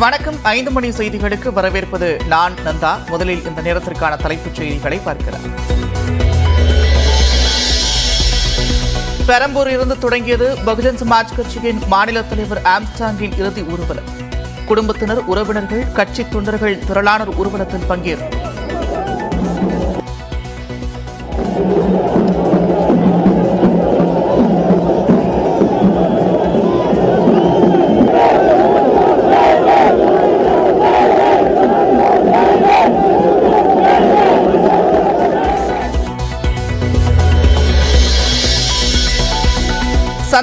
வணக்கம். ஐந்து மணி செய்திகளுக்கு வரவேற்பது நான் நந்தா. முதலில் இந்த நேரத்திற்கான தலைப்புச் செய்திகளை பார்க்கலாம். பெரம்பூரில் இருந்து தொடங்கியது பகுஜன் சமாஜ் கட்சியின் மாநில தலைவர் ஆம்ஸ்டாங்கின் இறுதி ஊர்வலம். குடும்பத்தினர் உறவினர்கள் கட்சி தொண்டர்கள் திரளானோர் ஊர்வலத்தில் பங்கேற்பு.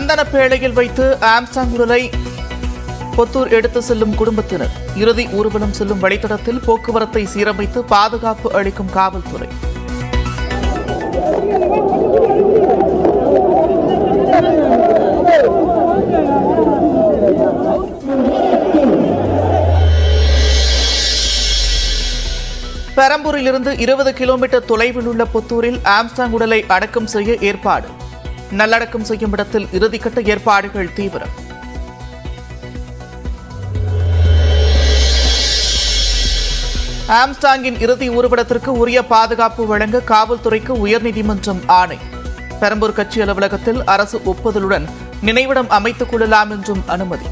சந்தன பேழையில் வைத்து ஆம்சாங் உடலை பொத்தூர் எடுத்து செல்லும் குடும்பத்தினர். இறுதி ஊர்வலம் செல்லும் வழித்தடத்தில் போக்குவரத்தை சீரமைத்து பாதுகாப்பு அளிக்கும் காவல்துறை. பெரம்பூரிலிருந்து இருபது கிலோமீட்டர் தொலைவில் உள்ள புத்தூரில் ஆம்ஸ்டாங் உடலை அடக்கம் செய்ய ஏற்பாடு. நல்லடக்கம் செய்யும் இடத்தில் இறுதிக்கட்ட ஏற்பாடுகள் தீவிரம். ஆம்ஸ்டாங்கின் இறுதி ஊர்வலத்திற்கு உரிய பாதுகாப்பு வழங்க காவல்துறைக்கு உயர்நீதிமன்றம் ஆணை. பெரம்பூர் கட்சி அலுவலகத்தில் அரசு ஒப்புதலுடன் நினைவிடம் அமைத்துக் கொள்ளலாம் என்றும் அனுமதி.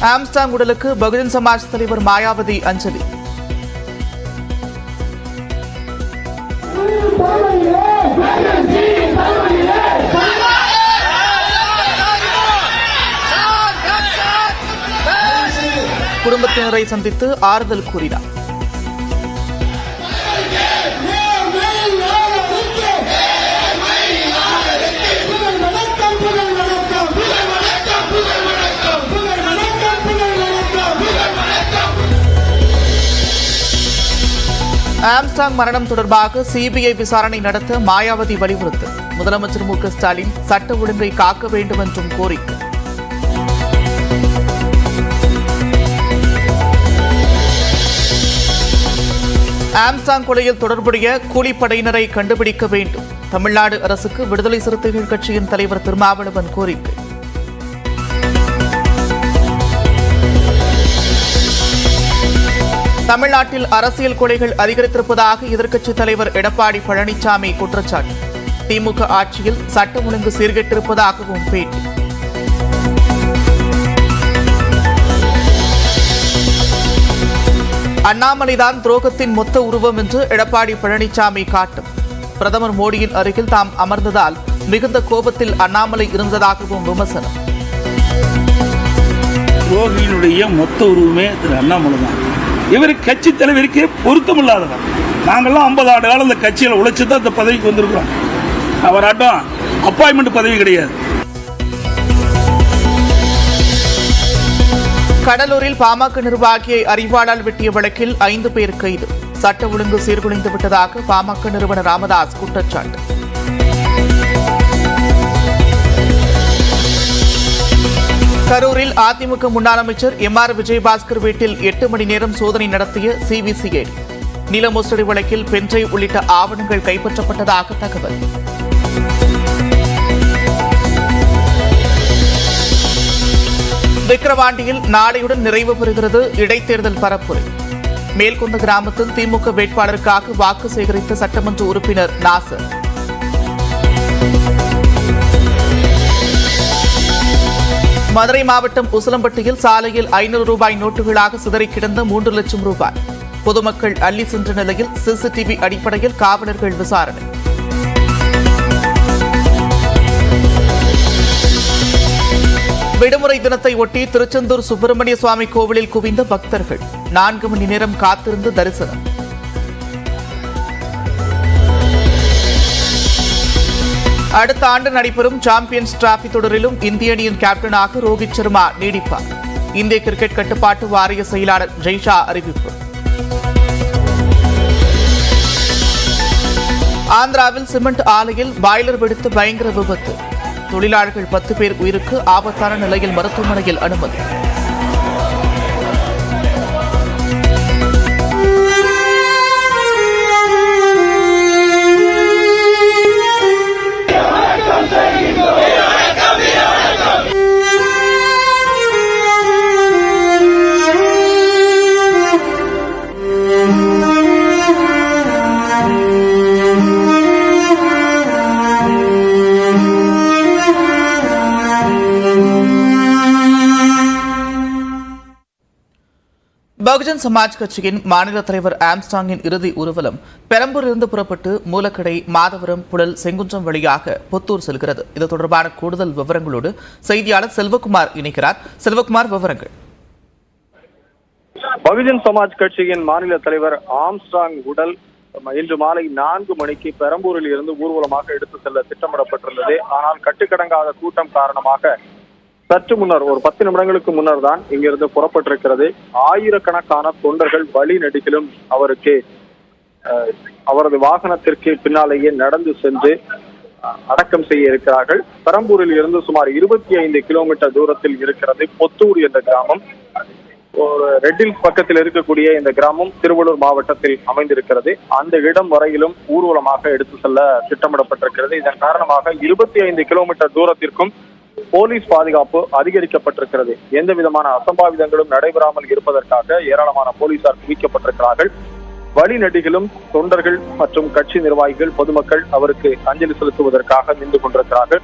ஆம்ஸ்டாங் உடலுக்கு பகுஜன் சமாஜ் தலைவர் மாயாவதி அஞ்சலி. குடும்பத்தினரை சந்தித்து ஆறுதல் கூறினார். ஆம்ஸ்டாங் மரணம் தொடர்பாக சிபிஐ விசாரணை நடத்த மாயாவதி வலியுறுத்து. முதலமைச்சர் மு ஸ்டாலின் சட்ட ஒழுங்கை காக்க வேண்டும் என்றும் கோரிக்கை. ஆம்சாங் கொலையில் தொடர்புடைய கூலிப்படையினரை கண்டுபிடிக்க வேண்டும். தமிழ்நாடு அரசுக்கு விடுதலை சிறுத்தைகள் கட்சியின் தலைவர் திருமாவளவன் கோரிக்கை. தமிழ்நாட்டில் அரசியல் கொலைகள் அதிகரித்திருப்பதாக எதிர்க்கட்சித் தலைவர் எடப்பாடி பழனிசாமி குற்றச்சாட்டு. திமுக ஆட்சியில் சட்டம் ஒழுங்கு சீர்கெட்டிருப்பதாகவும் பேட்டி. அண்ணாமலைதான் துரோகத்தின் மொத்த உருவம் என்று எடப்பாடி பழனிசாமி காட்டும். பிரதமர் மோடியின் அருகில் தாம் அமர்ந்ததால் மிகுந்த கோபத்தில் அண்ணாமலை இருந்ததாகவும் விமர்சனம். துரோகியினுடைய மொத்த உருவமே திரு அண்ணாமலை தான் இவர் கட்சி தலைவருக்கு பொருத்தமில்லாதவர். நாங்கள்லாம் ஐம்பது ஆண்டு காலம் இந்த கட்சியில் உழைச்சி தான் இந்த பதவிக்கு வந்திருக்கிறோம். அவராட்டம் அப்பாயின்மெண்ட் பதவி கிடையாது. கடலூரில் பாமக நிர்வாகியை அறிவாளால் வெட்டிய வழக்கில் ஐந்து பேர் கைது. சட்ட ஒழுங்கு சீர்குலைந்து விட்டதாக பாமக நிறுவனர் ராமதாஸ் குற்றச்சாட்டு. கரூரில் அதிமுக முன்னாள் அமைச்சர் எம் ஆர் விஜயபாஸ்கர் வீட்டில் எட்டு மணி நேரம் சோதனை நடத்திய சிபிசிஐடி நில மோசடி வழக்கில் பெஞ்சை உள்ளிட்ட ஆவணங்கள் கைப்பற்றப்பட்டதாக தகவல். விக்கிரவாண்டியில் நாளையுடன் நிறைவு பெறுகிறது இடைத்தேர்தல் பரப்புரை மேல்குந்த கிராமத்தில் திமுக வேட்பாளருக்காக வாக்கு சேகரித்த சட்டமன்ற உறுப்பினர் நாசர். மதுரை மாவட்டம் உசிலம்பட்டியில் சாலையில் ஐநூறு ரூபாய் நோட்டுகளாக சிதறி கிடந்த மூன்று லட்சம் ரூபாய். பொதுமக்கள் அள்ளி சென்ற நிலையில் சிசிடிவி அடிப்படையில் காவலர்கள் விசாரணை. விடுமுறை தினத்தை ஒட்டி திருச்செந்தூர் சுப்பிரமணிய சுவாமி கோவிலில் குவிந்த பக்தர்கள். நான்கு மணி நேரம் காத்திருந்து தரிசனம். அடுத்த ஆண்டு நடைபெறும் சாம்பியன்ஸ் டிராபி தொடரிலும் இந்திய அணியின் கேப்டனாக ரோஹித் சர்மா நீடிப்பார். இந்திய கிரிக்கெட் கட்டுப்பாட்டு வாரிய செயலாளர் ஜெய்ஷா அறிவிப்பு. ஆந்திராவில் சிமெண்ட் ஆலையில் பாய்லர் வெடித்து பயங்கர விபத்து. தொழிலாளர்கள் பத்து பேர் உயிருக்கு ஆபத்தான நிலையில் மருத்துவமனையில் அனுமதி. பகுஜன் சமாஜ் கட்சியின் மாநில தலைவர் ஆம்ஸ்டாங்கின் இறுதி ஊர்வலம் பெரம்பூரிலிருந்து புறப்பட்டு மூலக்கடை மாதவரம் புழல் செங்குன்றம் வழியாக புத்தூர் செல்கிறது. இது தொடர்பான கூடுதல் விவரங்களோடு செய்தியாளர் செல்வகுமார் இணைக்கிறார் செல்வகுமார் விவரங்கள். பகுஜன் சமாஜ் கட்சியின் மாநில தலைவர் ஆம்ஸ்டாங் உடல் இன்று மாலை நான்கு மணிக்கு பெரம்பூரில் இருந்து ஊர்வலமாக எடுத்து செல்ல திட்டமிடப்பட்டுள்ளது. ஆனால் கட்டுக்கடங்காத கூட்டம் காரணமாக சற்று முன்னர் ஒரு பத்து நிமிடங்களுக்கு முன்னர் தான் இங்கிருந்து புறப்பட்டிருக்கிறது. ஆயிரக்கணக்கான தொண்டர்கள் வழி நெடுகிலும் அவருக்கு அவரது வாகனத்திற்கு பின்னாலேயே நடந்து சென்று அடக்கம் செய்ய இருக்கிறார்கள். பெரம்பூரில் இருந்து சுமார் இருபத்தி ஐந்து கிலோமீட்டர் தூரத்தில் இருக்கிறது பொத்தூர் என்ற கிராமம். ஒரு ரெட்டில்ஸ் பக்கத்தில் இருக்கக்கூடிய இந்த கிராமம் திருவள்ளூர் மாவட்டத்தில் அமைந்திருக்கிறது. அந்த இடம் வரையிலும் ஊர்வலமாக எடுத்து செல்ல திட்டமிடப்பட்டிருக்கிறது. இதன் காரணமாக இருபத்தி ஐந்து கிலோமீட்டர் தூரத்திற்கும் போலீஸ் பாதுகாப்பு அதிகரிக்கப்பட்டிருக்கிறது. எந்த விதமான அசம்பாவிதங்களும் நடைபெறாமல் இருப்பதற்காக ஏராளமான போலீசார் குவிக்கப்பட்டிருக்கிறார்கள். வழிநெடுகிலும் தொண்டர்கள் மற்றும் கட்சி நிர்வாகிகள் பொதுமக்கள் அவருக்கு அஞ்சலி செலுத்துவதற்காக நின்று கொண்டிருக்கிறார்கள்.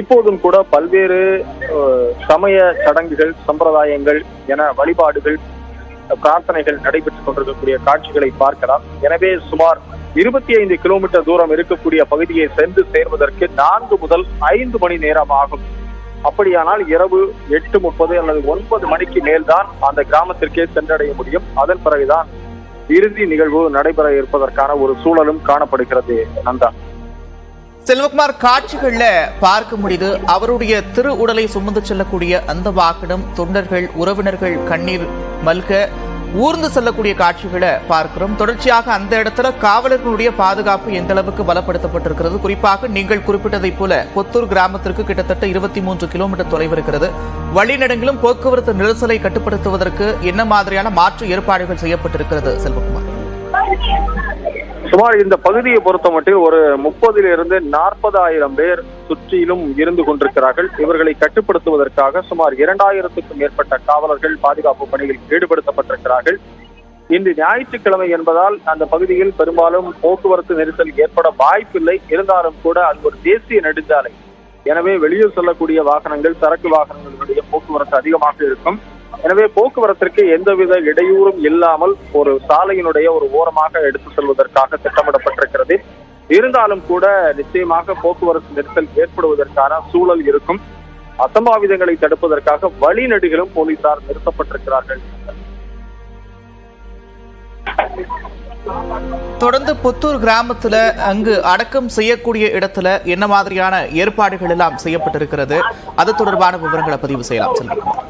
இப்போதும் கூட பல்வேறு சமய சடங்குகள் சம்பிரதாயங்கள் என வழிபாடுகள் பிரார்த்தனைகள் நடைபெற்றுக் கொண்டிருக்கக்கூடிய காட்சிகளை பார்க்கலாம். எனவே சுமார் இருபத்தி ஐந்து கிலோமீட்டர் தூரம் இருக்கக்கூடிய பகுதியை சென்று சேர்வதற்கு நான்கு முதல் ஐந்து மணி நேரம் ஆகும். அப்படியானால் இரவு எட்டு முப்பது அல்லது ஒன்பது மணிக்கு மேல்தான் அந்த கிராமத்திற்கே சென்றடைய முடியும். அதன் பிறகுதான் இறுதி நிகழ்வு நடைபெற இருப்பதற்கான ஒரு சூழலும் காணப்படுகிறது நந்தா. செல்வகுமார் காட்சிகள்ல பார்க்க முடியுது. அவருடைய திரு உடலை சுமந்து செல்லக்கூடிய அந்த வாகனம் தொண்டர்கள் உறவினர்கள் கண்ணீர் மல்க ஊர்ந்து செல்லக்கூடிய காட்சிகளை பார்க்கிறோம். தொடர்ச்சியாக அந்த இடத்துல காவலர்களுடைய பாதுகாப்பு எந்த அளவுக்கு பலப்படுத்தப்பட்டிருக்கிறது? குறிப்பாக நீங்கள் குறிப்பிட்டதைப் போல கொத்தூர் கிராமத்திற்கு கிட்டத்தட்ட இருபத்தி மூன்று கிலோமீட்டர் தொலைவு இருக்கிறது வழிநடங்கிலும் போக்குவரத்து நெரிசலை கட்டுப்படுத்துவதற்கு என்ன மாதிரியான மாற்று ஏற்பாடுகள் செய்யப்பட்டிருக்கிறது செல்வகுமார்? சுமார் இந்த பகுதியை பொறுத்த மட்டும் ஒரு முப்பதிலிருந்து நாற்பதாயிரம் பேர் சுற்றிலும் இருந்து கொண்டிருக்கிறார்கள். இவர்களை கட்டுப்படுத்துவதற்காக சுமார் இரண்டாயிரத்துக்கும் மேற்பட்ட காவலர்கள் பாதுகாப்பு பணியில் ஈடுபடுத்தப்பட்டிருக்கிறார்கள். இன்று ஞாயிற்றுக்கிழமை என்பதால் அந்த பகுதியில் பெரும்பாலும் போக்குவரத்து நெரிசல் ஏற்பட வாய்ப்பில்லை. இருந்தாலும் கூட அது ஒரு தேசிய நெடுஞ்சாலை. எனவே வெளியூர் செல்லக்கூடிய வாகனங்கள் சரக்கு வாகனங்களுடைய போக்குவரத்து அதிகமாக இருக்கும். எனவே போக்குவரத்திற்கு எந்தவித இடையூறும் இல்லாமல் ஒரு சாலையினுடைய ஒரு ஓரமாக எடுத்து செல்வதற்காக திட்டமிடப்பட்டிருக்கிறது. இருந்தாலும் கூட நிச்சயமாக போக்குவரத்து நெரிசல் ஏற்படுவதற்கான சூழல் இருக்கும். அசம்பாவிதங்களை தடுப்பதற்காக வழிநடுகளும் போலீசார் நிறுத்தப்பட்டிருக்கிறார்கள். தொடர்ந்து புத்தூர் கிராமத்துல அங்கு அடக்கம் செய்யக்கூடிய இடத்துல என்ன மாதிரியான ஏற்பாடுகள் எல்லாம் செய்யப்பட்டிருக்கிறது? அது தொடர்பான விவரங்களை பதிவு செய்யலாம். செல்வகுமார்.